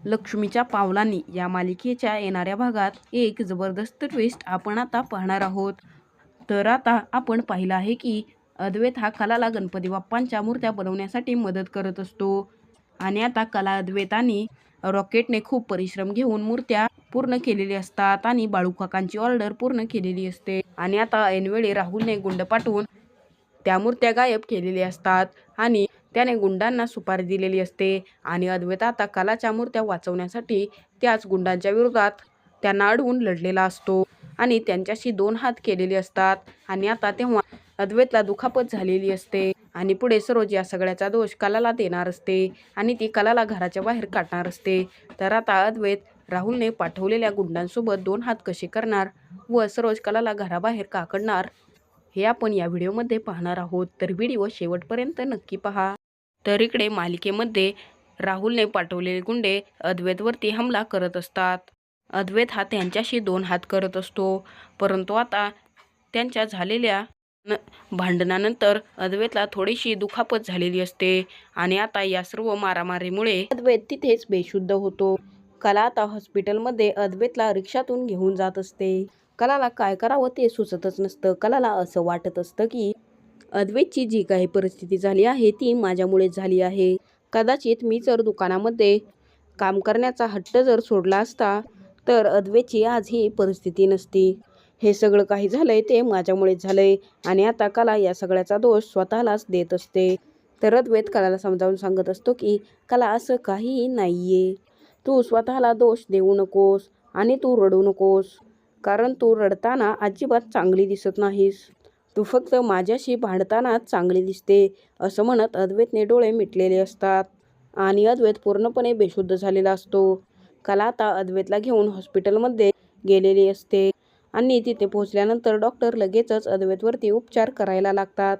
लक्ष्मीच्या पावलांनी या मालिकेच्या येणाऱ्या भागात एक जबरदस्त ट्विस्ट आपण आता पाहणार आहोत. तर आता आपण पाहिलं आहे की अद्वैत हा कलाला गणपती बाप्पांच्या मूर्त्या बनवण्यासाठी मदत करत असतो. आणि आता कला अद्वैत रॉकेटने खूप परिश्रम घेऊन मूर्त्या पूर्ण केलेली असतात आणि बाळूकाकांची ऑर्डर पूर्ण केलेली असते. आणि आता ऐनवेळी राहुलने गुंड पाठवून त्या मूर्त्या गायब केलेल्या असतात. आणि त्याने गुंडांना सुपारी दिलेली असते आणि अद्वैत आता कलाच्या मूर्त्या वाचवण्यासाठी त्याच गुंडांच्या विरोधात त्यांना अडवून लढलेला असतो आणि त्यांच्याशी दोन हात केलेले असतात. आणि आता तेव्हा अद्वैतला दुखापत झालेली असते आणि पुढे सरोज या सगळ्याचा दोष कलाला देणार असते आणि ती कलाला घराच्या बाहेर काढणार असते. तर आता अद्वैत राहुलने पाठवलेल्या गुंडांसोबत दोन हात कसे करणार व सरोज कलाला घराबाहेर का हे आपण या व्हिडिओमध्ये पाहणार आहोत. तर व्हिडिओ शेवटपर्यंत नक्की पहा. तर इकडे मालिकेमध्ये राहुलने पाठवलेले गुंडे अद्वैतवरती हमला करत असतात. अद्वैत हा त्यांच्याशी दोन हात करत असतो. परंतु आता त्यांच्या झालेल्या न भांडणानंतर अद्वैतला थोडीशी दुखापत झालेली असते आणि आता या सर्व मारामारीमुळे अद्वैत तिथेच बेशुद्ध होतो. कला आता हॉस्पिटलमध्ये अद्वैतला रिक्षातून घेऊन जात असते. कलाला काय करावं ते सुचतच नसतं. कलाला असं वाटत असतं की अद्वैतची जी काही परिस्थिती झाली आहे ती माझ्यामुळे झाली आहे. कदाचित मी जर दुकानामध्ये काम करण्याचा हट्ट जर सोडला असता तर अद्वेची आज ही परिस्थिती नसती. हे सगळं काही झालंय ते माझ्यामुळेच झालंय आणि आता कला या सगळ्याचा दोष स्वतःलाच देत असते. तर अद्वैत कलाला समजावून सांगत असतो की कला असं काहीही नाहीये. तू स्वतःला दोष देऊ नकोस आणि तू रडू नकोस. कारण तू रडताना अजिबात चांगली दिसत नाहीस. तू फक्त माझ्याशी भांडतानाच चांगली दिसते असं म्हणत अद्वैतने डोळे मिटलेले असतात. आणि अद्वैत पूर्णपणे बेशुद्ध झालेला असतो. कला आता अद्वैतला घेऊन हॉस्पिटलमध्ये गेलेली असते. आणि तिथे पोहोचल्यानंतर डॉक्टर लगेचच अद्वैतवरती उपचार करायला लागतात.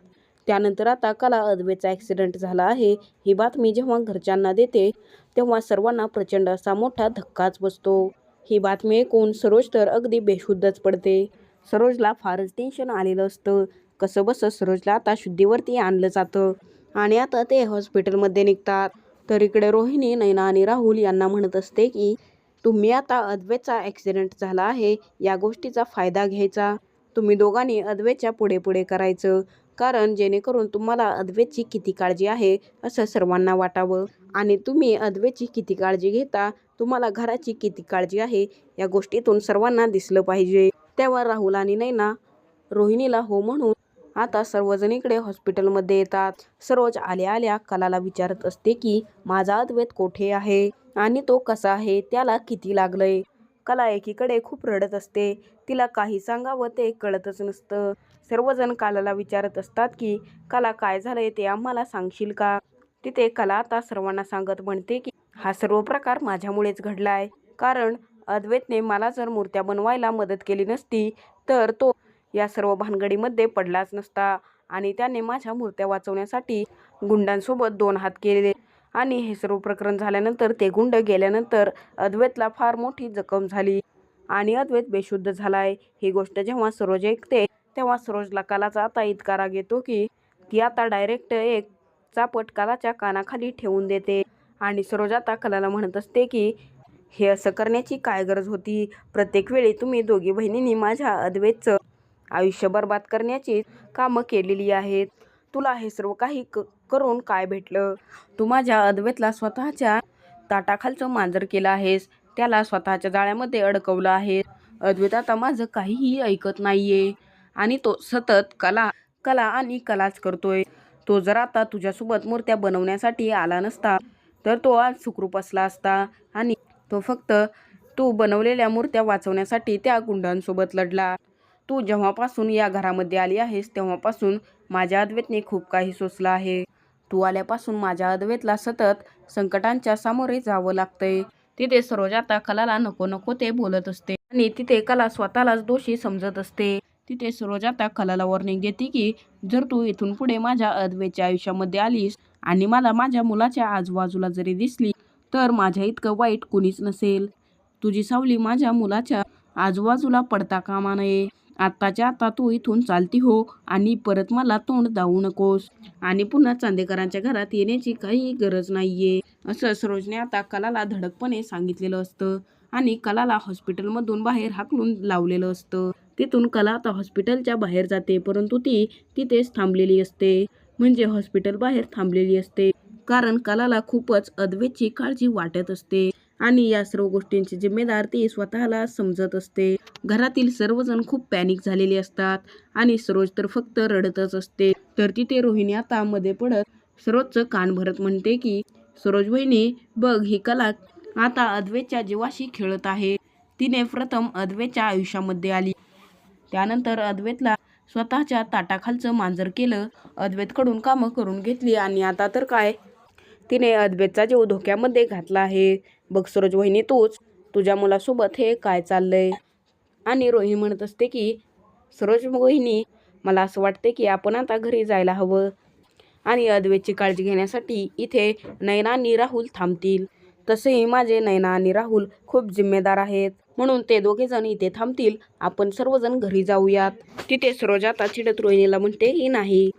त्यानंतर आता कला अद्वैतचा ॲक्सिडेंट झाला आहे ही बातमी जेव्हा घरच्यांना देते तेव्हा सर्वांना प्रचंड असा मोठा धक्काच बसतो. ही बातमी ऐकून सरोज तर अगदी बेशुद्धच पडते. सरोजला फारच टेन्शन आलेलं असतं. कसं बसं सरोजला आता शुद्धीवरती आणलं जातं. आणि आता ते हॉस्पिटलमध्ये निघतात. तर इकडे रोहिणी नैना आणि राहुल यांना म्हणत असते की तुम्ही आता अद्वेचा ॲक्सिडेंट झाला आहे. या गोष्टीचा फायदा घ्यायचा. तुम्ही दोघांनी अद्वेच्या पुढे पुढे करायचं. कारण जेणेकरून तुम्हाला अद्वेची किती काळजी आहे असं सर्वांना वाटावं. आणि तुम्ही अद्वेची किती काळजी घेता तुम्हाला घराची किती काळजी आहे या गोष्टीतून सर्वांना दिसलं पाहिजे. तेव्हा राहुल आणि नैना रोहिणीला हो म्हणून आता सर्वजण इकडे हॉस्पिटलमध्ये येतात. सरोज आल्या आल्या कलाला विचारत असते की माझा अद्वैत कोठे आहे? आणि तो कसा आहे? त्याला किती लागलंय? कला एकीकडे खूप रडत असते. तिला काही सांगावं ते कळतच नसतं. सर्वजण कलाला विचारत असतात की कला काय झालंय? ते आम्हाला सांगशील का? तिथे कला आता सर्वांना सांगत म्हणते की हा सर्व प्रकार माझ्यामुळेच घडलाय. कारण अद्वैतने मला जर मूर्त्या बनवायला मदत केली नसती तर तो या सर्व भानगडीमध्ये पडलाच नसता आणि त्याने माझ्या मूर्त्या वाचवण्यासाठी गुंडांसोबत दोन हात केले आणि हे सर्व प्रकरण झाल्यानंतर ते गुंड गेल्यानंतर अद्वैतला फार मोठी जखम झाली आणि अद्वैत बेशुद्ध झालाय. ही गोष्ट जेव्हा सरोज ऐकते तेव्हा सरोजला कलाचा आता इतका राग येतो की ती आता डायरेक्ट एक चापट कलाच्या कानाखाली ठेवून देते आणि सरोज आता कलाला म्हणत असते की हे असं करण्याची काय गरज होती? प्रत्येक वेळी तुम्ही दोघी बहिणींनी माझ्या अद्वैतचं आयुष्य बर्बाद करण्याची कामं केलेली आहेत. तुला हे सर्व काही क करून काय भेटलं? तू माझ्या अद्वैतला स्वतःच्या ताटाखालचं मांजर केलं आहेस. त्याला स्वतःच्या जाळ्यामध्ये अडकवलं आहे अद्वैत आता माझं काहीही ऐकत नाहीये. आणि तो सतत कला कला आणि कलाच करतोय. तो जर आता तुझ्यासोबत मूर्त्या बनवण्यासाठी आला नसता तर तो आज सुखरूप असला असता. आणि तो फक्त तू बनवलेल्या मूर्त्या वाचवण्यासाठी त्या गुंडांसोबत लढला. तू जेव्हापासून या घरामध्ये आली आहेस तेव्हापासून माझ्या अद्वैतने खूप काही सोसलं आहे. तू आल्यापासून माझ्या अद्वैतला सतत संकटांच्या सामोरे जावं लागतंय. तिथे सरोज आता कलाला नको नको ते बोलत असते आणि तिथे कला स्वतःलाच दोषी समजत असते. तिथे सरोज आता कलाला वॉर्निंग देते की जर तू इथून पुढे माझ्या अद्वैतच्या आयुष्यामध्ये आलीस आणि मला माझ्या मुलाच्या आजूबाजूला जरी दिसली तर माझ्या इतकं वाईट कुणीच नसेल. तुझी सावली माझ्या मुलाच्या आजूबाजूला पडता कामा नये. आत्ताच्या आता तू इथून चालती हो आणि परत मला तोंड दावू नकोस. आणि पुन्हा चांदेकरांच्या घरात येण्याची काही गरज नाहीये. असं सरोजने आता कलाला धडकपणे सांगितलेलं असतं आणि कलाला हॉस्पिटलमधून बाहेर हाकलून लावलेलं असतं. तिथून कला आता हॉस्पिटलच्या बाहेर जाते परंतु ती तिथेच थांबलेली असते. म्हणजे हॉस्पिटल बाहेर थांबलेली असते. कारण कलाला खूपच अद्वेची काळजी वाटत असते आणि या सर्व गोष्टींची जिम्मेदार ती स्वतःला समजत असते. घरातील सर्वजण खूप पॅनिक झालेले असतात आणि सरोज तर फक्त रडतच असते. तर तिथे रोहिणी आता मध्ये पडत सरोजचं कान भरत म्हणते की सरोज वहिनी बघ ही कला आता अद्वेच्या जीवाशी खेळत आहे. तिने प्रथम अद्वेच्या आयुष्यामध्ये आली. त्यानंतर अद्वैतला स्वतःच्या ताटाखालचं मांजर केलं. अद्वैतकडून कामं करून घेतली आणि आता तर काय तिने अद्वैतचा जीव धोक्यामध्ये घातला आहे. बघ सरोज वहिनी तूच तुझ्या मुलासोबत हे काय चाललंय? आणि रोहिणी म्हणत असते की सरोज वहिनी मला असं वाटते की आपण आता घरी जायला हवं. आणि अद्वैतची काळजी घेण्यासाठी इथे नैना आणि राहुल थांबतील. तसेही माझे नयना आणि राहुल खूप जिम्मेदार आहेत. म्हणून ते दोघे जण इथे थांबतील. आपण सर्वजण घरी जाऊयात. तिथे सरोज आता चिडत रोहिणीला म्हणते ही नाही.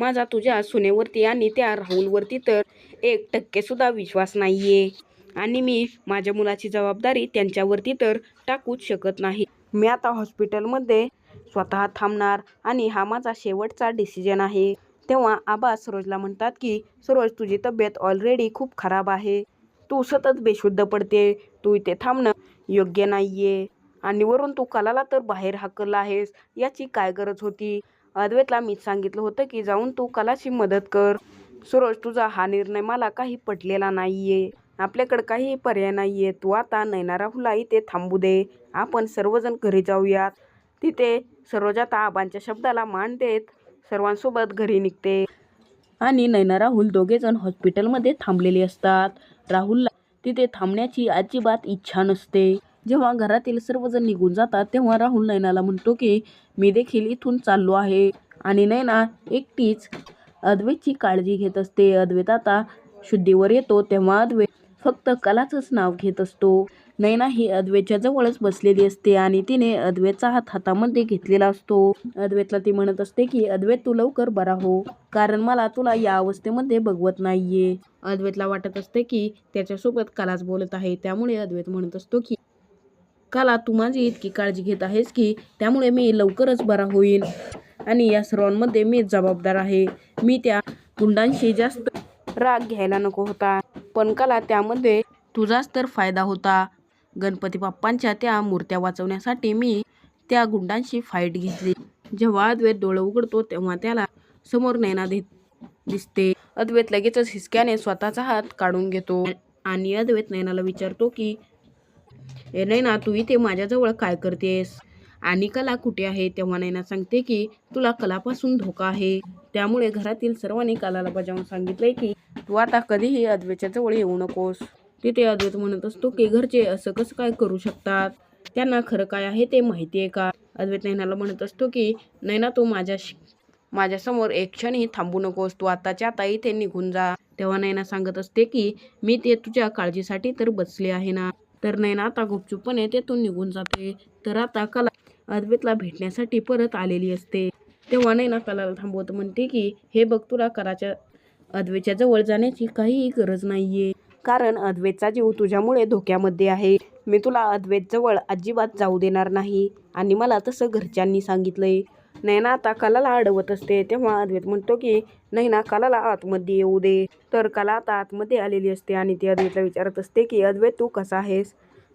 माझा तुझ्या सुनेवरती आणि त्या राहुलवरती तर एक टक्केसुद्धा विश्वास नाही आहे आणि मी माझ्या मुलाची जबाबदारी त्यांच्यावरती तर टाकूच शकत नाही. मी आता हॉस्पिटलमध्ये स्वतः थांबणार आणि हा माझा शेवटचा डिसिजन आहे. तेव्हा आबा सरोजला म्हणतात की सरोज तुझी तब्येत ऑलरेडी खूप खराब आहे. तू सतत बेशुद्ध पडते. तू इथे थांबणं योग्य नाही आहे आणि वरून तू कलाला तर बाहेर हाकलला आहेस. याची काय गरज होती? अद्वैतला मीच सांगितलं होतं की जाऊन तू कलाची मदत कर. सरोज तुझा हा निर्णय मला काही पटलेला नाही आहे आपल्याकडं काही पर्याय नाही आहे तू आता नैना राहुलला इथे थांबू दे. आपण सर्वजण घरी जाऊयात. तिथे सरोज आता आबांच्या शब्दाला मान देत सर्वांसोबत घरी निघते. आणि नैना राहुल दोघेजण हॉस्पिटलमध्ये थांबलेले असतात. राहुलला तिथे थांबण्याची अजिबात इच्छा नसते. जेव्हा घरातील सर्वजण निघून जातात तेव्हा राहुल नैनाला म्हणतो की मी देखील इथून चाललो आहे. आणि नैना एकटीच अद्वैतची काळजी घेत असते. अद्वैत आता शुद्धीवर येतो तेव्हा अद्वैत फक्त कलाचंच नाव घेत असतो. नैना ही अद्वैतच्या जवळच बसलेली असते आणि तिने अद्वैतचा हात हातामध्ये घेतलेला असतो. अद्वैतला ती म्हणत असते की अद्वैत तू लवकर बरा हो कारण मला तुला या अवस्थेमध्ये बघवत नाहीये. अद्वैतला वाटत असते की त्याच्यासोबत कलाच बोलत आहे. त्यामुळे अद्वैत म्हणत असतो की कला तू माझी इतकी काळजी घेत आहेस की त्यामुळे मी लवकरच बरा होईल. आणि या सर्वांमध्ये मी जबाबदार आहे. मी त्या गुंडांशी जास्त राग घ्यायला नको होता. पण कला त्यामध्ये तुझाच तर फायदा होता. गणपती बाप्पांच्या त्या मूर्त्या वाचवण्यासाठी मी त्या गुंडांशी फाईट घेतली. जेव्हा अद्वैत डोळं उघडतो तेव्हा त्याला समोर नैना देत दिसते. अद्वैत लगेचच हिसक्याने स्वतःचा हात काढून घेतो. आणि अद्वैत नैनाला विचारतो की ए नैना तू इथे माझ्याजवळ काय करतेस? आणि कला कुठे आहे? तेव्हा नैना सांगते की तुला कलापासून धोका आहे. त्यामुळे घरातील सर्वांनी कलाला बजावून सांगितलंय की तू आता कधीही अद्वैतच्या जवळ येऊ नकोस. तिथे अद्वैत म्हणत असतो की घरचे असं कसं काय करू शकतात? त्यांना खरं काय आहे ते माहिती आहे का? अद्वैत नैनाला म्हणत असतो की नैना तू माझ्या माझ्यासमोर एक क्षणही थांबू नकोस. तू आताच्या आता इथे निघून जा. तेव्हा नैना सांगत असते की मी ते तुझ्या काळजीसाठी तर बसले आहे ना. तर नैना आता गुपचूपपणे तेथून निघून जाते. तर आता कला अद्वैतला भेटण्यासाठी परत आलेली असते. तेव्हा नैना कलाला थांबवत म्हणते की हे बघ तुला कराच्या अद्वैतच्या जवळ जाण्याची काहीही गरज नाहीये. कारण अद्वैतचा जीव तुझ्यामुळे धोक्यामध्ये आहे. मी तुला अद्वेत जवळ अजिबात जाऊ देणार नाही. आणि मला तसं घरच्यांनी सांगितलंय. नैना आता कलाला अडवत असते तेव्हा अद्वैत म्हणतो की नैना कलाला आतमध्ये येऊ दे. तर कला आता आतमध्ये आलेली असते आणि ती अद्वैतला विचारत असते की अद्वैत तू कसा आहेस?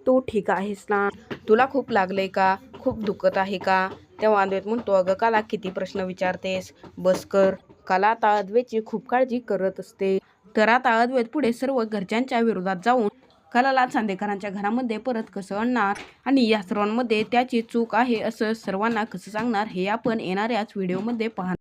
तू ठीक आहेस ना? तुला खूप लागलंय का? खूप दुखत आहे का? तेव्हा अद्वैत म्हणतो अगं कला किती प्रश्न विचारतेस? बस कर. कला आता अद्वैतची खूप काळजी करत असते. तर आता अद्वैत पुढे सर्व घरच्यांच्या विरोधात जाऊन कलाला चांदेकरांच्या घरामध्ये परत कसं आणणार? आणि या सर्वांमध्ये त्याची चूक आहे असं सर्वांना कसं सांगणार हे आपण येणाऱ्याच व्हिडिओमध्ये पाहणार.